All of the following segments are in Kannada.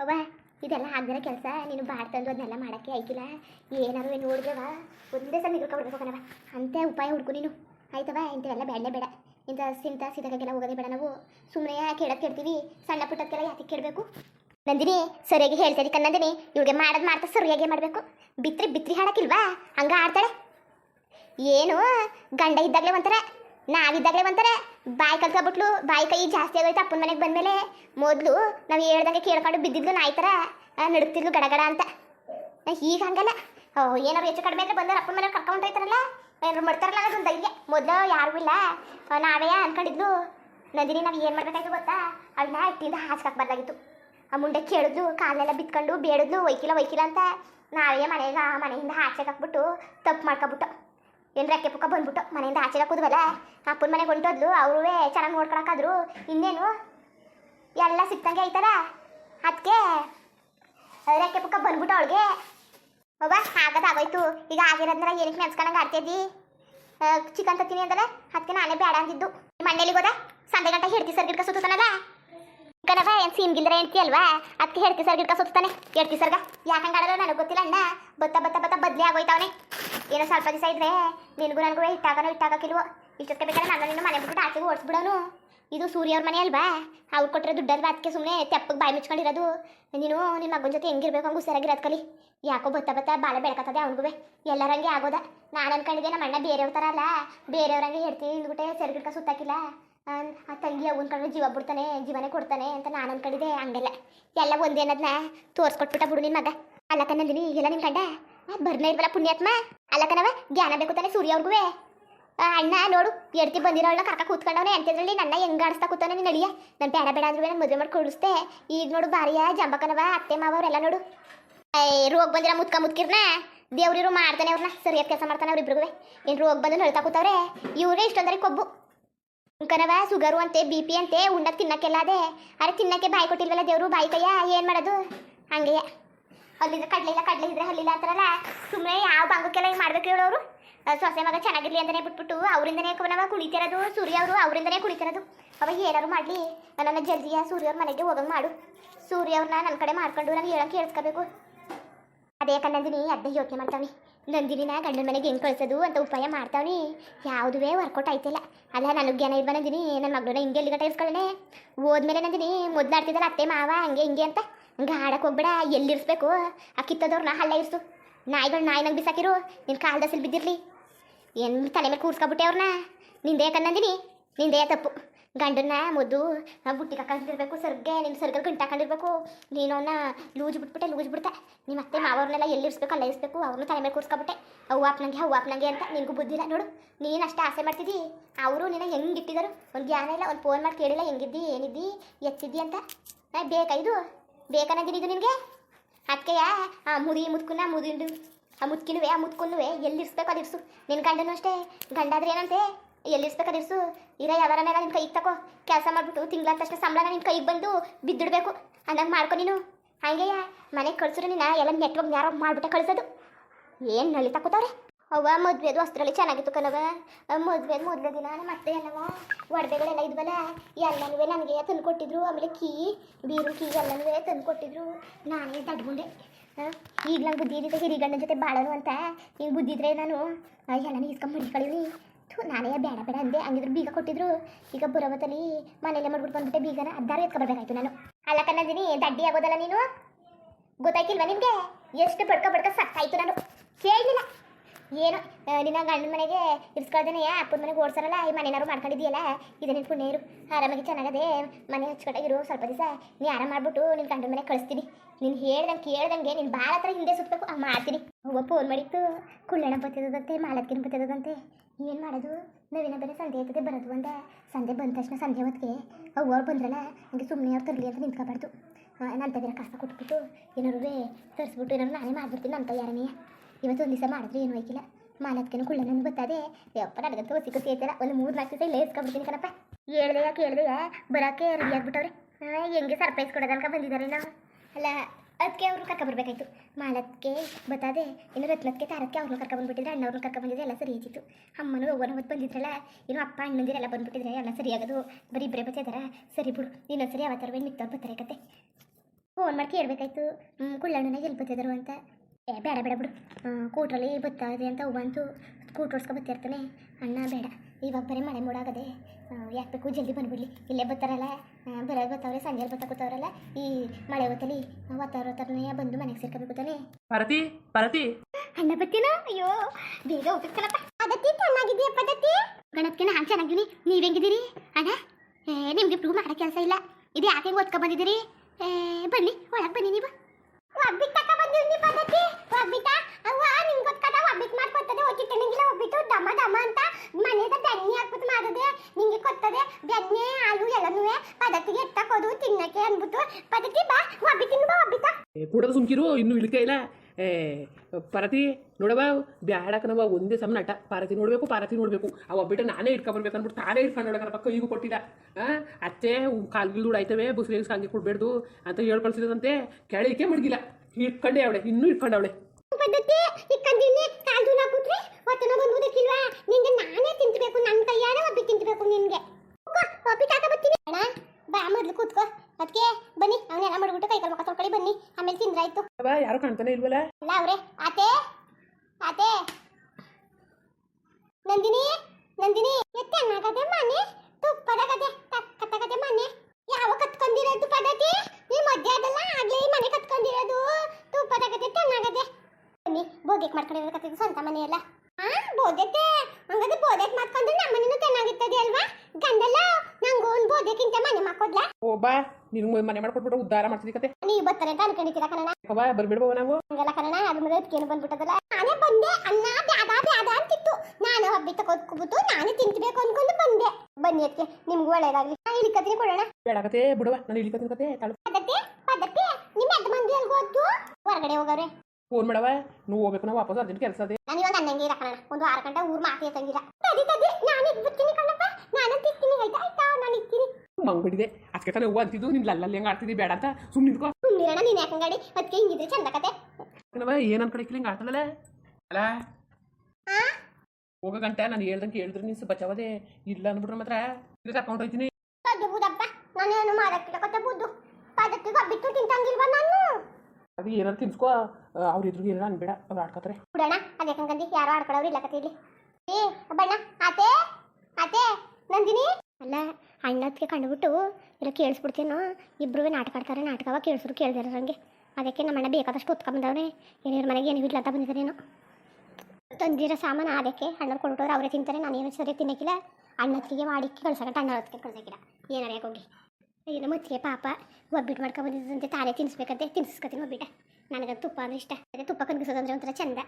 ಅವ್ವ, ಇದೆಲ್ಲ ಆಗ್ದಿರೋ ಕೆಲಸ. ನೀನು ಬಾಡ್ತಂದು ಅದನ್ನೆಲ್ಲ ಮಾಡೋಕ್ಕೆ ಆಯ್ಕಿಲ್ಲ. ಏನಾರು ನೋಡಿದ್ರವ ಒಂದೇ ಸಲ ನಿಗ್ರಕ ಹೋಗೋಣವ ಅಂತೆ ಉಪಾಯ ಹುಡ್ಕು ನೀನು. ಆಯ್ತವ ಇಂಥವೆಲ್ಲ ಬೇಡನೇ ಬೇಡ. ಇಂಥ ಸಿಂತ ಸಿದಾಗೆಲ್ಲ ಹೋಗೋದೇ ಬೇಡ ನಾವು. ಸುಮ್ಮನೆ ಕೇಳೋದು ಕೇಳ್ತೀವಿ? ಸಣ್ಣ ಪುಟ್ಟಕ್ಕೆಲ್ಲ ಯಾಕೆ ಕೇಳಬೇಕು? ನಂದಿನಿ, ಸರಿಯಾಗಿ ಹೇಳ್ತೇನೆ ಕನ್ನಂದಿನಿ ಇವ್ರಿಗೆ ಮಾಡೋದು ಮಾಡ್ತಾ ಸರಿಯಾಗಿ ಮಾಡಬೇಕು. ಬಿತ್ರಿ ಬಿತ್ರಿ ಹಾಡಕ್ಕಿಲ್ವಾ? ಹಂಗ ಆಡ್ತಾಳೆ. ಏನು, ಗಂಡ ಇದ್ದಾಗಲೇ ಒಂಥರ ನಾವಿದ್ದಾಗಲೇ ಒಂಥರ ಬಾಯಿ ಕಲ್ತ್ಕೊಬಿಟ್ಲು ಬಾಯಿ ಕೈ ಜಾಸ್ತಿ ಆಗೋಯ್ತು ಅಪ್ಪನ ಮನೆಗೆ ಬಂದಮೇಲೆ. ಮೊದಲು ನಾವು ಹೇಳ್ದಂಗೆ ಕೇಳ್ಕೊಂಡು ಬಿದ್ದಿದ್ಲು ನಾಯಿ ಥರ ಆ, ನಡುಗ್ತಿದ್ಲು ಗಡಗಡ ಅಂತ. ಈಗ ಹಂಗಲ್ಲ. ಓ ಏನಾರು ಹೆಚ್ಚು ಕಡಿಮೆ ಅಂದ್ರೆ ಬಂದವ್ರು ಅಪ್ಪನ ಮನೆಗೆ ಕರ್ಕೊಂಡು ಹೋಯ್ತಾರಲ್ಲ? ಏನಾರು ಮಾಡ್ತಾರಲ್ಲ ಅದೊಂದು ಧೈರ್ಯ. ಮೊದಲು ಯಾರು ಇಲ್ಲ. ನಾವೇ ಅನ್ಕೊಂಡಿದ್ಲು ನಂದಿನಿ ನಾವು ಏನು ಮಾಡ್ಬೇಕಾಯ್ತು ಗೊತ್ತಾ? ಅವಳನ್ನ ಇಟ್ಟಿಂದ ಹಾಸ್ಕಾಕ್ಬಾರ್ದಾಗಿತ್ತು ಆ ಮುಂಡೆ ಕೇಳಿದ್ಲು ಕಾಲೆಲ್ಲ ಬಿತ್ಕೊಂಡು ಬೇಡಿದ್ಲು ಒಯ್ಕಿಲ್ಲ ಒಯ್ಕಿಲ್ಲ ಅಂತ. ನಾವೇ ಮನೆಗೆ ಮನೆಯಿಂದ ಆಚೆಗೆ ಹಾಕ್ಬಿಟ್ಟು ತಪ್ಪು ಮಾಡ್ಕೊಬಿಟ್ಟು. ಏನು ರೆಕ್ಕೆ ಪುಕ್ಕ ಬಂದ್ಬಿಟ್ಟು ಮನೆಯಿಂದ ಆಚೆಗೆ ಕೂದ್ವಲ್ಲ ಅಪ್ಪನ ಮನೆಗೆ ಹೊಂಟೋದ್ಲು ಅವರು ಚೆನ್ನಾಗಿ ನೋಡ್ಕೊಳಕ್ಕಾದ್ರು, ಇನ್ನೇನು? ಎಲ್ಲ ಸಿಕ್ತಂಗೆ ಐತಲ್ಲ? ಅದಕ್ಕೆ ರೆಕ್ಕೆ ಪುಕ್ಕ ಬಂದ್ಬಿಟ್ಟು ಅವಳಿಗೆ ಒಬ್ಬ ಆಗದಾಗೋಯ್ತು ಈಗ ಆಗಿರೋದ್ನ ಏನಕ್ಕೆ ನೆನ್ಸ್ಕೊಂಡಂಗೆ ಆಡ್ತಿದ್ದಿ? ಚಿಕನ್ ತತ್ತೀನಿ ಅಂದಲ್ಲ ಅದಕ್ಕೆ ನಾನೇ ಬೇಡ ಅಂದಿದ್ದು. ಮಂಡೇಲಿ ಹೋದ? ಸಂದೆ ಗಂಟೆ ಹೆಡ್ತಿ ಸರ್ ಗಿಡ್ಕ ಸುತ್ತಾನಲ್ಲ ಕಣವ ಏನು ಹೆಂಡ್ತಿ ಅಲ್ವಾ? ಅದಕ್ಕೆ ಹೆಡ್ತಿ ಸರ್ ಗಿಡ್ಕ ಸುತ್ತಾನೆ ಹೆಡ್ತಿ ಸರ್ಗ ಯಾಕಂಗಾಡಲ್ಲ ನನಗೆ ಗೊತ್ತಿಲ್ಲ ಅಣ್ಣ. ಬತ್ತ ಬತ್ತ ಬತ್ತ ಬದ್ಲಿ ಆಗೋಯ್ತವನೆ. ಏನೋ ಸ್ವಲ್ಪ ದಿವಸ ಇದ್ರೆ ನಿನಗೂ ನನಗೂ ಇಟ್ಟಾಗನೋ ಇಟ್ಟಾಗಕ್ಕಿಲ್ವೋ ಇಷ್ಟೊತ್ತಿಗೆ ಬೇಕಾದ್ರೆ ನಾನು ನಿನ್ನ ಮನೆ ಬಿಟ್ಟು ಆಚೆಗೆ ಓಡಿಸ್ಬಿಡೋನು. ಇದು ಸೂರ್ಯ ಅವ್ರ ಮನೆ ಅಲ್ವಾ? ಅವ್ರು ಕೊಟ್ಟರೆ ದುಡ್ಡಲ್ವಾ? ಅದಕ್ಕೆ ಸುಮ್ಮನೆ ತೆಪ್ಪಗೆ ಬಾಯಿ ಮುಚ್ಕೊಂಡಿರೋದು. ನೀನು ನಿಮ್ಮ ಮಗನ ಜೊತೆ ಹೆಂಗಿರ್ಬೇಕು ಹಂಗೆ ಹುಷಾರಾಗಿರೋದು ಕಲಿ. ಯಾಕೋ ಬತ್ತ ಬತ್ತ ಬಾಳೆ ಬೆಳಕತ್ತದೆ ಅವ್ನಿಗೂ ಎಲ್ಲರಂಗೆ ಆಗೋದ. ನಾನು ಅನ್ಕೊಂಡಿದ್ದೆ ನಮ್ಮ ಅಣ್ಣ ಬೇರೆಯವ್ರ ಥರ ಅಲ್ಲ. ಬೇರೆಯವ್ರಂಗೆ ಹೇಳ್ತೀನಿ ಇಂದ್ಬಿಟ್ಟೆ ಸೆರಗಿಡ್ಕ ಸುತ್ತಾಕಿಲ್ಲ. ಆ ತಂಗಿ ಅವನ ಜೀವ ಬಿಡ್ತಾನೆ, ಜೀವನೇ ಕೊಡ್ತಾನೆ ಅಂತ ನಾನು ಅನ್ಕೊಂಡಿದ್ದೆ ಹಂಗೆಲ್ಲ. ಎಲ್ಲ ಒಂದೇನದ್ನ ತೋರಿಸ್ಕೊಟ್ಬಿಟ್ಟ ಬಿಡು ನಿನ್ನ ಮಗ. ಅಲ್ಲ ಕನ್ನಂದಿನಿ ಎಲ್ಲ ನಿನ್ನ ಕಂಡ? ಬರ್ನೇ ಇಲ್ವಲ್ಲ ಪುಣ್ಯಾತ್ಮ? ಅಲ್ಲ ಕಣವ ಜ್ಞಾನ ಬೇಕು ತಾನೆ ಸೂರ್ಯ ಅವ್ರಿಗೂ ಅಣ್ಣ, ನೋಡು, ಎಡ್ತಿ ಬಂದಿರೋಳ ಕರ್ಕ ಕೂತ್ಕೊಂಡವನೇ. ಅಂತಿದ್ರಲ್ಲಿ ನನ್ನ ಹೆಂಗ ಆಡಿಸ್ತಾ ಕೂತಾನೆ ನೀನು ನಡಿಯ ನಾನು ಬೇಡ ಬೇಡ ಅಂದ್ರೂ ನಾನು ಮದುವೆ ಮಾಡಿ ಕೊಡಿಸ್ತೆ ಈಗ ನೋಡು ಬಾರಿಯ ಜಂಬಕನವ ಅತ್ತೆ, ಮಾವ, ಅವರೆಲ್ಲ ನೋಡು. ರೋಗ ಬಂದಿರ ಮುತ್ಕ ಮುತ್ಕಿರ್ನ? ದೇವ್ರಿರು ಮಾಡ್ತಾನೆ ಅವ್ರನ್ನ ಸರಿಯಾದ ಕೆಲಸ ಮಾಡ್ತಾನೆ ಅವ್ರಿಬ್ರಿಗೂ ಏನು ರೋಗ ಬಂದು ಹೇಳ್ತಾ ಕೂತವ್ರೆ? ಇವರೇ ಇಷ್ಟೊಂದರೆ ಕೊಬ್ಬು. ಕನವ ಸುಗರು ಅಂತೆ ಬಿ ಪಿ ಅಂತೆ ಉಂಡಕ್ಕೆ ತಿನ್ನಕ್ಕೆಲ್ಲ ಅದೇ. ಅರೆ ತಿನ್ನಕ್ಕೆ ಬಾಯಿ ಕೊಟ್ಟಿಲ್ವಲ್ಲ ದೇವರು, ಬಾಯಿ ಕೈಯ, ಏನು ಮಾಡೋದು? ಹಂಗೆಯ. ಅಲ್ಲಿದ್ರೆ ಕಡಲೆ ಇಲ್ಲ, ಕಡಲೆ ಇದ್ರೆ ಹಲ್ಲಿಲ್ಲ ಅಂತಾರಲ್ಲ? ಸುಮ್ಮನೆ ಯಾವ ಭಾಗಕ್ಕೆಲ್ಲ ಹಿಂಗೆ ಮಾಡ್ಬೇಕು ಹೇಳೋರು ಸೊಸೆ ಮಗ ಚೆನ್ನಾಗಿರ್ಲಿ ಅಂತಲೇ ಬಿಟ್ಬಿಟ್ಟು ಅವರಿಂದನೇ ನಾವು ಕುಳಿತಿರೋದು, ಸೂರ್ಯ ಅವರು ಅವರಿಂದನೇ ಕುಳಿತಿರೋದು. ಅವಾಗ ಏನಾರು ಮಾಡಲಿ, ನನ್ನ ಜಲ್ದಿಯ ಸೂರ್ಯ ಅವ್ರ ಮನೆಗೆ ಹೋಗಂಗೆ ಮಾಡು. ಸೂರ್ಯ ಅವ್ರನ್ನ ನನ್ನ ಕಡೆ ಮಾಡ್ಕೊಂಡು ನಾನು ಹೇಳೋಕೆ ಕೇಳಿಸ್ಕೋಬೇಕು. ಅದೇ ಕನ್ನಂದಿನಿ ಅದೇ ಯೋಚನೆ ಮಾಡ್ತಾವ್ನಿ. ನಂದಿನಿನ ಗಂಡನ ಮನೆಗೆ ಹೆಂಗೆ ಕಳಿಸೋದು ಅಂತ ಉಪಾಯ ಮಾಡ್ತಾವ್ನಿ. ಯಾವುದುವೇ ವರ್ಕೌಟ್ ಆಯ್ತಿಲ್ಲ. ಅಲ್ಲ ನನಗೆ ಜ್ಞಾನ ಇಲ್ವ ನಂದಿನಿ? ನನ್ನ ಮಗಳನ್ನ ಹಿಂಗೆ ಎಲ್ಲಿಗಟ್ಟ ಇರ್ಸ್ಕೊಳ್ಳೆ ಹೋದ್ಮೇಲೆ ನಂದಿನಿ ಮೊದ್ಲಾಡ್ತಿದ್ದಲ್ಲ ಅತ್ತೆ ಮಾವ ಹಂಗೆ ಹಿಂಗೆ ಅಂತ? ಹಂಗೆ ಹಾಡಕ್ಕೆ ಹೋಗ್ಬೇಡ ಎಲ್ಲಿರಿಸ್ಬೇಕು? ಆ ನಾ ಹಳ್ಳ ಇರಿಸು. ನಾಯಿಗಳು ನಾಯಿನಾಗ ಬಿಸಾಕಿರು ನಿನ್ನ ಕಾಲ್ದಸಲ್ಲಿ ಬಿದ್ದಿರಲಿ. ಏನು ತಲೆ ಮೇಲೆ ಕೂರ್ಸ್ಕೊಬಿಟ್ಟೆ ಅವ್ರನ್ನ ನಿಂದೇ ಕನ್ನಂದಿನಿ ನಿಂದೇ ತಪ್ಪು. ಗಂಡನ್ನ ಮೊದ್ದು ಬುಟ್ಟಿ ಹಾಕೊಂಡಿರ್ಬೇಕು ಸರ್ಗೆ ನಿನ್ನ ಸರ್ಗಲ್ ಗಂಟು ಹಾಕೊಂಡಿರ್ಬೇಕು. ನೀನು ಅವನ್ನ ಲೂಜ್ ಬಿಟ್ಬಿಟ್ಟೆ ಲೂಜ್ ಬಿಡ್ತಾ. ನಿಮ್ಮ ಅತ್ತೆ ಮಾವವ್ರನ್ನೆಲ್ಲ ಎಲ್ಲಿ ಇರಿಸ್ಬೇಕು ಅಲ್ಲ ಇರಿಸ್ಬೇಕು ಅವ್ರನ್ನ ತಲೆ ಮೇಲೆ ಕೂರ್ಸ್ಕೊಬಿಟ್ಟೆ. ಅವು ಅಪ್ಪನಂಗೆ ಅವು ಅಪ್ಪನಂಗೆ ಅಂತ ನಿನಗೂ ಬುದ್ಧಿಲ್ಲ ನೋಡು ನೀನು ಅಷ್ಟೇ ಆಸೆ ಮಾಡ್ತಿದ್ದಿ. ಅವರು ನಿನ್ನ ಹೆಂಗೆ ಇಟ್ಟಿದ್ದಾರೆ ಒಂದು ಜ್ಞಾನ ಇಲ್ಲ ಒಂದು ಫೋನ್ ಮಾಡಿ ಕೇಳಿಲ್ಲ ಹೆಂಗಿದ್ದಿ ಏನಿದ್ದಿ ಎತ್ತಿದ್ದಿ ಅಂತ. ಆ, ಬೇಕಾ ಇದು ನಿನಗೆ? ಅದಕ್ಕೆಯ ಆ ಮುದಿ ಮುದ್ಕುನ ಮುದಿಂಡು, ಆ ಮುದ್ಕಿನುವೆ, ಆ ಮುದ್ಕುನುವೆ ಎಲ್ಲಿರ್ಸ್ಬೇಕು ಅದಿರ್ಸು. ನಿನ್ನ ಗಂಡನು ಅಷ್ಟೇ ಗಂಡಾದ್ರೆ ಏನಂತೆ ಎಲ್ಲಿರ್ಸ್ಬೇಕು ಅದಿರ್ಸು. ಇರ ಯಾವಾರನಾಗ ನಿನ್ನ ಕೈಗೆ ತಗೋ ಕೆಲಸ ಮಾಡ್ಬಿಟ್ಟು ತಿಂಗಳ ತಕ್ಷಣ ಸಂಬಳನ ನಿನ್ನ ಕೈಗೆ ಬಂದು ಬಿದ್ದಿಡ್ಬೇಕು. ಅನ್ನಂಗೆ ಮಾಡ್ಕೊ ನೀನು. ಹಂಗೆಯ? ಮನೆಗೆ ಕಳ್ಸಿರು ನೀನು, ಎಲ್ಲ ನೆಟ್ವರ್ಕ್ ಯಾರೋ ಮಾಡ್ಬಿಟ್ಟೆ ಕಳ್ಸೋದು. ಏನು ನಳಿ ತಕೋತಾವ್ರೆ ಅವ್ವ ಮದ್ವೆದು ವಸ್ತ್ರದಲ್ಲಿ ಚೆನ್ನಾಗಿತ್ತು ಕಣವ ಮದ್ವೆ ಮೊದಲ ದಿನ ಮತ್ತೆ ಎಲ್ಲವ ಒಡವೆಗಳೆಲ್ಲ ಇದ್ವಲ್ಲ ಎಲ್ಲನೂ ನನಗೆ ತಂದು ಕೊಟ್ಟಿದ್ರು ಆಮೇಲೆ ಕೀ, ಬೀರು, ಕೀ ಎಲ್ಲನೂ ತಂದು ಕೊಟ್ಟಿದ್ರು ನಾನೇ ತಡ್ಕೊಂಡೆ. ಈಗ ನಂಗೆ ಬುದ್ಧಿ ಇದ್ದಿದ್ದೆ ಹಿರಿಗಣ್ಣ ಜೊತೆ ಬಾಳನು ಅಂತ. ಈಗ ಬುದ್ಧಿದ್ರೆ ನಾನು ಎಲ್ಲ ಎಲ್ಲನೂ ಇಸ್ಕೊಂಡು ಮಡಿಕೊಳ್ಳಿ ಥೂ, ನಾನೇ ಬೇಡ ಬೇಡ ಅಂದೆ. ಹಂಗಿದ್ರು ಬೀಗ ಕೊಟ್ಟಿದ್ರು. ಈಗ ಬರೋವತ್ತಲ್ಲಿ ಮನೆಯಲ್ಲೇ ಮಾಡ್ಬಿಟ್ಟು ಬಂದ್ಬಿಟ್ಟೆ ಬೀಗನ ಅದ್ದಾರು ಎತ್ಕೊಬರ್ಬೇಕಾಯ್ತು ನಾನು. ಅಲ್ಲ ಕನ್ನದಿನಿ ದಡ್ಡಿ ಆಗೋದಲ್ಲ ನೀನು? ಗೊತ್ತಾಯ್ತಿಲ್ವಾ ನಿಮಗೆ ಎಷ್ಟು ಬಡ್ಕ ಬಡ್ಕ ಸತ್ತಾಯ್ತು ನಾನು. ಕೇಳಲಿಲ್ಲ. ಏನು ಆ, ನಿನ್ನ ಗಂಡನ ಮನೆಗೆ ಇರ್ಸ್ಕೊಳ್ದೇನೆ ಅಪ್ಪನ ಮನೆಗೆ ಓಡ್ಸಾರಲ್ಲ ಈ ಮನೆನಾರು ಮಾಡ್ಕೊಂಡಿದ್ದೀಯಲ್ಲ ಇದನ್ನ ನಿನ್ನ ಪುಣ್ಯ ಆರಾಮಾಗಿ ಚೆನ್ನಾಗದೆ ಮನೆ ಹಚ್ಕಟ್ಟಾಗಿರು ಸ್ವಲ್ಪ ದಿವಸ. ನೀ ಆರಾಮ ಮಾಡ್ಬಿಟ್ಟು ನಿನ್ನ ಗಂಡನ ಮನೆಗೆ ಕಳಿಸ್ತೀನಿ. ನೀನು ಹೇಳ್ದಂಗೆ ಕೇಳ್ದಂಗೆ ನೀನು ಭಾಳ ಹತ್ರ ಹಿಂದೆ ಸುತ್ತಬೇಕು ಹಂಗೆ ಮಾಡ್ತೀನಿ. ಅವ್ವ ಫೋನ್ ಮಾಡಿತ್ತು ಕುಳ್ಳಣ ಬತ್ತಿದಂತೆ ಮಾಲತ್ಕಿನ ಬತ್ತಿದಂತೆ ಏನು ಮಾಡೋದು? ನವೀನ ಬೇರೆ ಸಂಜೆ ಆಯ್ತದೆ ಬರೋದು ಅಂದ ಸಂಜೆ ಬಂದ ತಕ್ಷಣ ಸಂಜೆ ಹೊತ್ತಿಗೆ ಅವ್ರು ಬಂದ್ರಲ್ಲ ಹಂಗೆ ಸುಮ್ಮನೆ ಅವ್ರು ತರಲಿ ಅಂತ ನಿಂತ್ಕೊಬಾರ್ದು. ನನ್ನ ಬೇರೆ ಕಾಸ ಕೊಟ್ಬಿಟ್ಟು ಏನಾರು ತರಿಸ್ಬಿಟ್ಟು ಏನಾರು ನಾನೇ ಮಾಡ್ಬಿಡ್ತೀನಿ ಅಂತ ಯಾರನೇ ಇವತ್ತು ಒಂದು ದಿವಸ ಮಾಡಿದ್ರೆ, ಏನು ಹೋಯ್ಕಿಲ್ಲ ಮಾಲತ್ಕೇನು ಕುಳ್ಳ ನನಗೆ ಗೊತ್ತಾದೆ. ಯಪ್ಪ ನನಗಂತೂ ಹೊಸಿ ಖುಷಿ ಐತಲ್ಲ ಒಂದು ಮೂರು ನಾಲ್ಕು ದಿವಸ ಇಲ್ಲೇ ಇಸ್ಕೊಬಿಡ್ತೀನಿ ಕಣಪ್ಪ. ಹೇಳ್ದೆಯ ಕೇಳ್ದೆಯ ಬರೋಕ್ಕೆ ರೆಡಿ ಆಗ್ಬಿಟ್ಟವ್ರೆ. ಹೆಂಗೆ ಸರ್ಪ್ರೈಸ್ ಕೊಡೋದಲ್ಕ ಬಂದಿದ್ದಾರೆ ನಾವು ಅಲ್ಲ ಅದಕ್ಕೆ ಅವರು ಕರ್ಕೊಬರ್ಬೇಕಾಯ್ತು ಮಾಲತ್ಗೆ ಬತ್ತಾದೆ ಇನ್ನು ರತ್ನಕ್ಕೆ ತಾರಕ್ಕೆ ಅವ್ರನ್ನ ಕರ್ಕೊಬಂದ್ಬಿಟ್ಟಿದ್ರೆ ಅಣ್ಣವ್ರನ್ನ ಕರ್ಕೊಂಡ್ಬಂದಿದ್ರೆ ಎಲ್ಲ ಸರಿ ಇದ್ದಿತ್ತು ಅಮ್ಮನೂ ಒಬ್ಬನ ಹೊತ್ತು ಬಂದಿದ್ರಲ್ಲ, ಇನ್ನು ಅಪ್ಪ ಅಣ್ಣಂದಿರೆಲ್ಲ ಬಂದ್ಬಿಟ್ಟಿದ್ರೆ ಎಲ್ಲ ಸರಿಯಾಗೋದು ಬರೀ ಇಬ್ಬರೇ ಬಚ್ಚಿದಾರ ಸರಿ ಬಿಡು, ಇನ್ನೊಂದ್ಸರಿ ಯಾವತ್ತಾರು ಮಿಕ್ತವ್ರು ಬರ್ತಾರೆ ಕತೆ. ಫೋನ್ ಮಾಡಿ ಕೇಳಬೇಕಾಯ್ತು. ಕುಳ್ಳಣ್ಣನ ಎಲ್ಲಿ ಬತ್ತಿದ್ರು ಅಂತ. ಏ ಬೇಡ ಬೇಡ ಬಿಡು. ಕೂಟ್ರಲ್ಲಿ ಬತ್ತಾ ಇದೆ ಅಂತ ಬಂತು. ಕೂಟ್ ಓಡಿಸ್ಕೊ ಬತ್ತಿರ್ತಾನೆ ಅಣ್ಣ ಬೇಡ. ಇವಾಗ ಬರೀ ಮಳೆ ಮೂಡಾಗದೆ ಯಾಕೆ ಬೇಕು? ಜಲ್ದಿ ಬಂದ್ಬಿಡ್ಲಿ. ಇಲ್ಲೇ ಬರ್ತಾರಲ್ಲ ಬರೋದು ಬರ್ತಾವ್ರೆ ಸಂಜೆ ಬತ್ತ ಕೂತವ್ರಲ್ಲ? ಈ ಮಳೆ ಹೊತ್ತಲ್ಲಿ ಒತ್ತವ್ರ ಥರನೇ ಬಂದು ಮನೆಗೆ ಸೇರ್ಕೋಬೇಕು ತಾನೆ. ಪರತಿ ಪಾರತಿ. ಅಣ್ಣ ಬತ್ತಿನ? ಅಯ್ಯೋ ಬೇಗ ಒಪ್ಪಿಸ್ಕಲಪ್ಪ ಪದ್ಧತಿ ಚೆನ್ನಾಗಿದೆಯಪ್ಪ ಪದ್ಧತಿ ಗಣಪತಿ ನಾನು ಚೆನ್ನಾಗಿದ್ದೀನಿ ನೀವ್ ಹೆಂಗಿದ್ದೀರಿ? ಅಣ್ಣ ನಿಮ್ಗೆ ಪ್ರೂವ್ ಮಾಡೋ ಕೆಲಸ ಇಲ್ಲ. ಇದು ಯಾಕೆ ಓದ್ಕೊ ಬಂದಿದ್ದೀರಿ? ಏ, ಬನ್ನಿ ಒಳಗೆ ಬನ್ನಿ ನೀವು. ಒಬ್ಬಿಟ್ಟು ತಕ ಬಂದಿವ್ನಿ ಪದ್ಧತಿ? ಒಬ್ಬಿಟ್ಟ ಅವ್ವ ನಿಂಗೆ ಗೊತ್ತಾದ ಒಬ್ಬಿಟ್ಟು ಮಾಡ್ಕೊತದೆ ಒಚ್ಚಿಟ್ಟನಿಗಿಲ್ಲ ಒಬ್ಬಿಟ್ಟು ದಮ ದಮ ಅಂತ ಮನೆದ ಬೆಣ್ಣೆ ಹಾಕ್ಬಿಟ್ಟು ಮಾಡಿದೆ ನಿಂಗೆ ಗೊತ್ತದೆ? ಬೆಣ್ಣೆ ಹಾಲು ಎಲ್ಲನೂ ಪದ್ಧತಿಗೆ ಎತ್ತಕೋದು ತಿನ್ನಕ್ಕೆ ಅಂದ್ಬಿಟ್ಟು ಪದ್ಧತಿ ಬಾ ಒಬ್ಬಿಟ್ಟಿನ ಬಾ ಒಬ್ಬಿಟ್ಟ ಏ, ಕೂಡದ ಸುಮ್ಕಿರು ಇನ್ನು ಇಳಿಕೆ ಇಲ್ಲ. ಏ ಪಾರತಿ ನೋಡವ ಬ್ಯಾಡಕ್ಕೆ ನಾವು ಒಂದೇ ಸಮ ನಟ. ಪಾರತಿ ನೋಡಬೇಕು ಪಾರತಿ ನೋಡಬೇಕು. ಅವ ಒಬ್ಬಿಟ್ಟು ನಾನೇ ಇಟ್ಕೊಂಡ್ಬರ್ಬೇಕು ಅಂದ್ಬಿಟ್ಟು ತಾನೇ ಇಟ್ಕೊಂಡು ನೋಡಕನ ಪಕ್ಕ ಈಗ ಕೊಟ್ಟಿದ್ದ ಅತ್ತೆ ಕಾಲ್ಗಿಲ್ ದುಡಾಯ್ತವೆ ಬುಸ್ರಿ ಹಂಗೆ ಕೊಡ್ಬೇಡ್ದು ಅಂತ ಹೇಳ್ಕೊಳ್ಸಿದಂತೆ ಕಳ್ಸಿದಂತೆ ಕೆಳಕ್ಕೆ ಮಡಗಿಲ್ಲ. ಇಟ್ಕೊಂಡೆ ಅವಳೆ, ಇನ್ನೂ ಇಟ್ಕೊಂಡವಳೆ ಪದ್ಧತಿ ಇಕ್ಕಂದಿನಿ ಕಾಲ್ದು ಕೂತ್ರೆ ಒತ್ತನ ಬಂದ್ಬಿಡಕ್ಕಿಲ್ವಾ ನಿಂಗೆ ನಾನೇ ತಿಂತಬೇಕು ನನ್ನ ಕೈಯಾರ ಒಬ್ಬಿ ತಿಂತಬೇಕು ನಿನ್ಗೆ. ಒಬ್ಬಿ ತಾತ ಬರ್ತೀನಿ. ಅಣ್ಣ ಬಾ ಮೊದ್ಲು ಕೂತ್ಕೋ. ಅದಕ್ಕೆ ಬನ್ನಿ ಅವನ್ನೆಲ್ಲ ಮಾಡ್ಬಿಟ್ಟು ಕೈ ಕಾಲು ಮುಖ ತೊಳ್ಕೊಳ್ಳಿ ಬನ್ನಿ. ಆಮೇಲೆ ತಿಂದ್ರಾಯ್ತು ಅವ ಯಾರು ಕಾಣ್ತಾನೆ ಇಲ್ವಲ್ಲ? ಅಲ್ಲ ಅವ್ರೆ ಆತೆ ಆತೆ. ನಂದಿನಿ ನಂದಿನಿ. ಎತ್ತನ್ನಾಗದೆ ಮನೆ? ತುಪ್ಪದಾಗದೆ ಕತ್ತಗದೆ ಮನೆ? ಯಾವ ಕತ್ಕೊಂಡಿರೋದು ಪದ್ಧತಿ? ಈ ಮಧ್ಯ ಅದಲ್ಲ ಆಗ್ಲೇ ಈ ಮನೆ ಕತ್ಕೊಂಡಿರೋದು. ತುಪ್ಪದಾಗದೆ ಚೆನ್ನಾಗದೆ ಬನ್ನಿ ಬೋದೆಕ್ ಮಾಡ್ಕೊಂಡಿರೋ ಸ್ವಂತ ಮನೆ ಅಲ್ಲ ಹಾ ಬೋದೆತ್ತೆ ಹಂಗಾದ್ರೆ ಬೋದೆಕ್ ಮಾಡ್ಕೊಂಡ್ರೆ ನಮ್ಮ ಮನೆನೂ ಚೆನ್ನಾಗಿರ್ತದೆ ಅಲ್ವಾ ಗಂಡಲ್ಲ ನಂಗೆ ಒಂದು ಬೋದೆಕ್ಕಿಂತ ಮನೆ ಮಾಡ್ಕೊಡ್ಲಾ ಓ ಬಾ ನಿನ್ಗೆ ಮನೆ ಮಾಡ್ಕೊಟ್ಬಿಟ್ಟು ಉದ್ದಾರ ಮಾಡ್ತಿದ್ದಿ ಕತೆ. ನೀವು ಬರ್ತಾರೆ ಅಂತ ಅನ್ಕೊಂಡಿದ್ದೀರಾ ಕಣ ಯಾಕವ್ವ ಬರ್ಬಿಡ್ಬೋವ ನಾವು. ಹಂಗಲ್ಲ ಕಣ ಅದ್ರ ಮೇಲೆ ಅದಕ್ಕೇನು ಬಂದ್ಬಿಟ್ಟದಲ್ಲ? ನಾನೇ ಬಂದೆ ಅನ್ನ ಬ್ಯಾದ ಬ್ಯಾದ ಅಂತಿತ್ತು. ನಾನು ಹಬ್ಬಿ ತಗೋದ್ಕೊಬಿಟ್ಟು ನಾನೇ ತಿಂತಬೇಕು ಅನ್ಕೊಂಡು ಬಂದೆ. ಬನ್ನಿ ಅದಕ್ಕೆ ನಿಮ್ಗೂ ಒಳ್ಳೇದಾಗ್ಲಿ. ಇಲ್ಲಿ ಕತ್ರಿ ಕೊಡೋಣ. ಬೇಡಕತೆ ಬಿಡುವ. ನಾನು ಇಳಿಕತ್ತಿನ ಕತೆ ತಾಳು. ಪದ್ಧತಿ ಪದ್ಧತಿ. ನಿಮ್ಮ ಎದ್ದು ಮಂದಿ ಅಲ್ಗೂ ಹೋದ್ದು. ಹೊರಗಡೆ ಹೋಗವ್ರೆ. ಫೋನ್ ಮಾಡವ ನೀವು ಹೋಗ್ಬೇಕು ನಾವು ವಾಪಸ್ ಅರ್ಜೆಂಟ್ ಕೆಲಸ ಅದೇ. ನಾನು ಇವಾಗ ಅನ್ನಂಗೆ ಇರ ಕಣ ಒಂದು ಆರು ಗಂಟೆ ಊರ್ ಮಾತಿ ತಂಗಿರ ತದಿ ತದಿ ನಾನು ಇದು ಬಿಡ್ತೀನಿ ಕಣಪ್ಪ. ನಾನು ತಿಂತೀನಿ ಆಯ್ತಾ? ಆಯ್ತಾ? ನಾನು ಇರ್ತೀನಿ. ಮಂಗ್ಬಿಟ್ಟಿದೆ ಅದಕ್ಕೆ ತಾನೇ ಹೂವು ಅಂತಿದ್ದು ನಿನ್ ಲಲ್ಲಲ್ಲಿ ಹೆಂಗೆ ಆಡ್ತಿದ್ದಿ ಬೇಡ ಅಂತ ಸುಮ್ಮನೆ ನಿಂತ್ಕೋ. ಸುಮ್ಮನಿರೋಣ ನೀನು ಯಾಕಂಗಾಡಿ ಅದಕ್ಕೆ ಹಿಂಗಿದ್ರೆ ಚಂದ ಕತೆ. ಏನವ ಏನು ಅನ್ಕೊಳಕಿಲ್ಲ ಹಿಂಗೆ ಆಡ್ತಾಳಲ್ಲ? ಅಲ್ಲ ಹೋಗೋ ಗಂಟೆ ನಾನು ಹೇಳ್ದಂಗೆ ಹೇಳಿದ್ರೆ ನೀನು ಬಚಾವದೆ ಇಲ್ಲ ಅಂದ್ಬಿಟ್ರೆ ಮಾತ್ರ. ಇದು ಅಕೌಂಟ್ ಹೋಯ್ತೀನಿ. ನಾನೇನು ಕತೆ ಬುದ್ದು. ಪದಕ್ಕೆ ಗಬ್ಬಿಟ್ಟು ತಿಂತಂಗಿಲ್ವಾ ನಾನು? ಅದು ಏನಾರು ತಿನ್ಸ್ಕೋ. ಅವ್ರ ಇದ್ರಿಗೆ ಏನಾರ ಅನ್ಬೇಡ ಅವ್ರು ಆಡ್ಕೋತಾರೆ. ಬಿಡೋಣ ಅದೇ ಕಂಗಂದಿ ಯಾರೋ ಆಡ್ಕೊಳ್ಳೋರು ಇಲ್ಲ ಇಲ್ಲಿ ಏ ಬಣ್ಣ ಆತೆ ಆತೆ ನಂದಿನಿ? ಅಲ್ಲ ಅಣ್ಣತ್ಗೆ ಕಂಡುಬಿಟ್ಟು ಇಲ್ಲ ಕೇಳಿಸ್ಬಿಡ್ತೀನೋ. ಇಬ್ಬರೂ ನಾಟಕ ಆಡ್ತಾರೆ ನಾಟಕವ ಕೇಳಿಸ್ರು ಕೇಳ್ದಿರಂಗೆ ಅದಕ್ಕೆ ನಮ್ಮಣ್ಣ ಬೇಕಾದಷ್ಟು ಉತ್ಕೊಂಬಂದವ್ರೆ ಏನೇನು ಮನೆಗೆ ಏನು ಇಲ್ಲ ಅಂತ ಬಂದಿದ್ದಾರೇನೋ. ತಂದಿರೋ ಸಾಮಾನು ಅದಕ್ಕೆ ಅಣ್ಣರು ಕೊಟ್ಬಿಟ್ಟವ್ರು, ಅವರೇ ತಿಂತಾರೆ ನಾನೇನು ಸರಿ ತಿನ್ನಕ್ಕಿಲ್ಲ. ಅಣ್ಣತ್ತಿಗೆ ಮಾಡಿ ಕಳ್ಸಕ್ಕೆ ಅಣ್ಣ ಹೊತ್ತಿಗೆ ಕಳ್ಸಕ್ಕಿಲ್ಲ ಏನಾರ ಹೋಗಿ ಏನು ಮತ್ತಿಗೆ ಪಾಪ ಒಬ್ಬಿಟ್ಟು ಮಾಡ್ಕೊ ಬಂದಿದ್ದಂತೆ ತಾನೇ ತಿನ್ಸ್ಬೇಕಂತೆ, ತಿನ್ಸ್ಕೊತೀನಿ ಒಬ್ಬಿಟ್ಟೆ. ನನಗೆ ತುಪ್ಪ ಅಂದ್ರೆ ಇಷ್ಟ. ಅದೇ ತುಪ್ಪ ಕರಗಿಸೋದಂದ್ರೆ ಒಂಥರ ಚಂದ.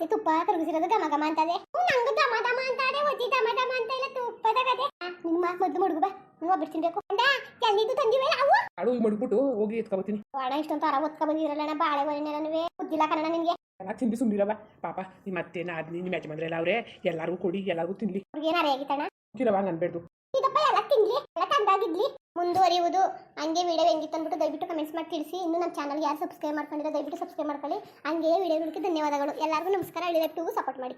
ತುಪ್ಪ ಕರಗಿಸಿರೋದು ಘಮ ಘಮ ಅಂತದೆ. ನಂಗೆ ಘಮ ಘಮ ಅಂತಾದೆ ಒತ್ತಿ ಘಮ ಘಮ ಅಂತ ಇಲ್ಲ ತುಪ್ಪದ ಕತೆ ನಿಮ್ಮ ಮೊದ್ಲು ಮಡುಗು ಬಾ ನೀವು ಬೇಕು ತಿನ್ಬೇಕು. ಅಂದ ಎಲ್ಲಿದ್ದು ತಂದಿವೆ? ಅವು? ಆಡು ಈಗ ಮಡ್ಬಿಟ್ಟು ಹೋಗಿ ಎತ್ಕೊಬತ್ತೀನಿ ಒಣ ಇಷ್ಟೊಂದು ತರ ಒತ್ಕೊ ಬಂದಿರಲ್ಲ ಬಾಳೆ ಒಣೆ ಗೊತ್ತಿಲ್ಲ ಕಣ ನಿನಗೆ. ಎಲ್ಲ ತಿಂದು ಸುಮ್ಮನಿರವ ಪಾಪ ನಿಮ್ಮ ಅತ್ತೆ ನಾದ್ನಿ ನಿಮ್ಮ ಯಜಮಾನ್ರೆ ಎಲ್ಲ ಅವ್ರೆ. ಎಲ್ಲರಿಗೂ ಕೊಡಿ ಎಲ್ಲರಿಗೂ ತಿನ್ಲಿ. ಅವ್ರಿಗೆ ಏನಾರ ಆಗಿತ್ತಣ್ಣ? ತಿನ್ನವ ಹಂಗೆ ಅನ್ಬೇಡ್ದು. ಇದಪ್ಪ ಎಲ್ಲ ತಿನ್ಲಿ ಎಲ್ಲ ತಂದಾಗಿದ್ಲಿ. ಮುಂದುವರಿಯುವುದು ಹಂಗೆ ವಿಡಿಯೋ ಹೆಂಗಿತ್ತು ಅಂದ್ಬಿಟ್ಟು ದಯವಿಟ್ಟು ಕಮೆಂಟ್ಸ್ ಮಾಡಿ ತಿಳಿಸಿ. ಇನ್ನು ನಮ್ಮ ಚಾನಲ್ ಯಾರು ಸಬ್ಸ್ಕ್ರೈಬ್ ಮಾಡ್ಕೊಂಡಿರೋ ದಯವಿಟ್ಟು ಸಬ್ಸ್ಕ್ರೈಬ್ ಮಾಡ್ಕೊಳ್ಳಿ. ಹಂಗೆ ವಿಡಿಯೋಗಳಿಗೆ ಧನ್ಯವಾದಗಳು. ಎಲ್ಲರಿಗೂ ನಮಸ್ಕಾರ. ಟೂ ಸಪೋರ್ಟ್ ಮಾಡಿ.